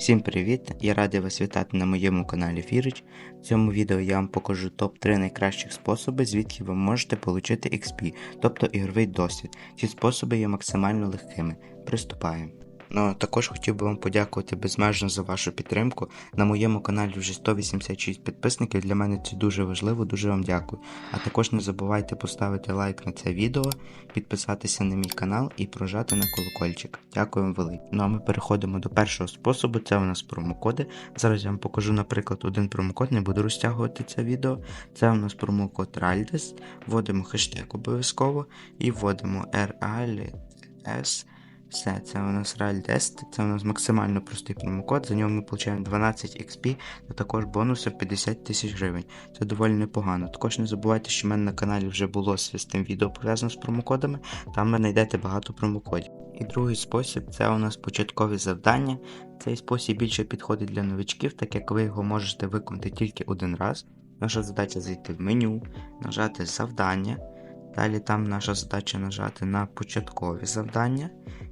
Всім привіт! Я радий вас вітати на моєму каналі Фірич. В цьому відео я вам покажу топ-3 найкращих способи, звідки ви можете отримати XP, тобто ігровий досвід. Ці способи є максимально легкими. Приступаємо. Ну, також хотів би вам подякувати безмежно за вашу підтримку. На моєму каналі вже 186 підписників. Для мене це дуже важливо, дуже вам дякую. А також не забувайте поставити лайк на це відео, підписатися на мій канал і прожати на колокольчик. Дякую вам велике. Ну а ми переходимо до першого способу. Це у нас промокоди. Зараз я вам покажу, наприклад, один промокод, не буду розтягувати це відео. Це у нас промокод RALDES. Вводимо хештег обов'язково і вводимо RALDES. Все, це у нас RALDES, це у нас максимально простий промокод, за нього ми отримуємо 12 XP та також бонуси в 50 тисяч гривень. Це доволі непогано. Також не забувайте, що в мене на каналі вже було свистим відео пов'язане з промокодами, там ви знайдете багато промокодів. І другий спосіб це у нас початкові завдання. Цей спосіб більше підходить для новичків, так як ви його можете виконати тільки один раз. Наша задача зайти в меню, нажати завдання. Далі там наша задача нажати на початкові завдання.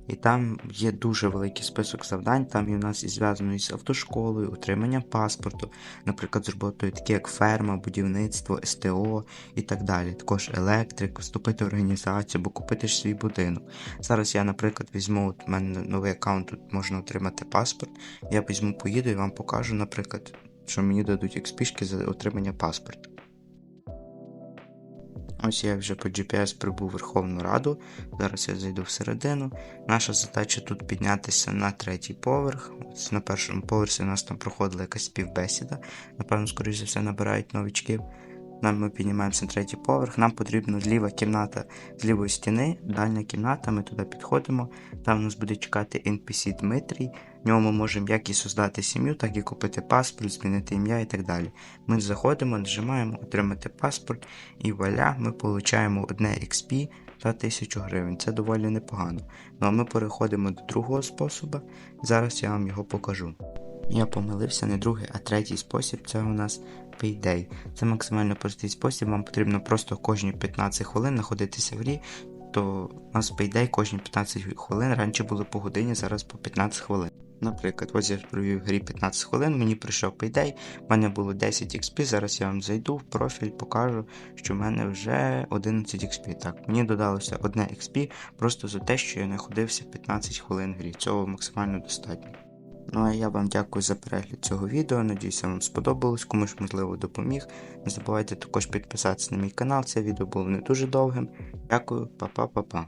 І там є дуже великий список завдань. Там і у нас і зв'язано із автошколою, отриманням паспорту, наприклад, з роботою, такі як ферма, будівництво, СТО і так далі. Також електрик, вступити в організацію або купити ж свій будинок. Зараз я, наприклад, візьму от у мене новий аккаунт, тут можна отримати паспорт. Я візьму, поїду і вам покажу, наприклад, що мені дадуть експішки за отримання паспорту. Ось я вже по GPS прибув Верховну Раду. Зараз я зайду всередину. Наша задача тут піднятися на третій поверх. Ось на першому поверсі у нас там проходила якась співбесіда. Напевно, скоріше за все, набирають новичків. Нам ми піднімаємося на третій поверх. Нам потрібна ліва кімната з лівої стіни, дальня кімната, ми туди підходимо. Там нас буде чекати NPC Дмитрій. В ньому ми можемо як і создати сім'ю, так і купити паспорт, змінити ім'я і так далі. Ми заходимо, нажимаємо отримати паспорт, і вуаля, ми отримуємо одне XP за 1000 гривень. Це доволі непогано. Ну а ми переходимо до другого способу. Зараз я вам його покажу. Я помилився, не другий, а третій спосіб це у нас Payday. Це максимально простий спосіб, вам потрібно просто кожні 15 хвилин знаходитися в грі, то у нас Payday кожні 15 хвилин, раніше було по годині, зараз по 15 хвилин. Наприклад, ось я провів грі 15 хвилин, мені прийшов Payday, в мене було 10 XP, зараз я вам зайду в профіль, покажу, що в мене вже 11 XP. Так, мені додалося одне XP просто за те, що я знаходився 15 хвилин грі. Цього максимально достатньо. Ну а я вам дякую за перегляд цього відео. Надіюся, вам сподобалось, комусь можливо допоміг. Не забувайте також підписатися на мій канал, це відео було не дуже довгим. Дякую, па-па-па-па.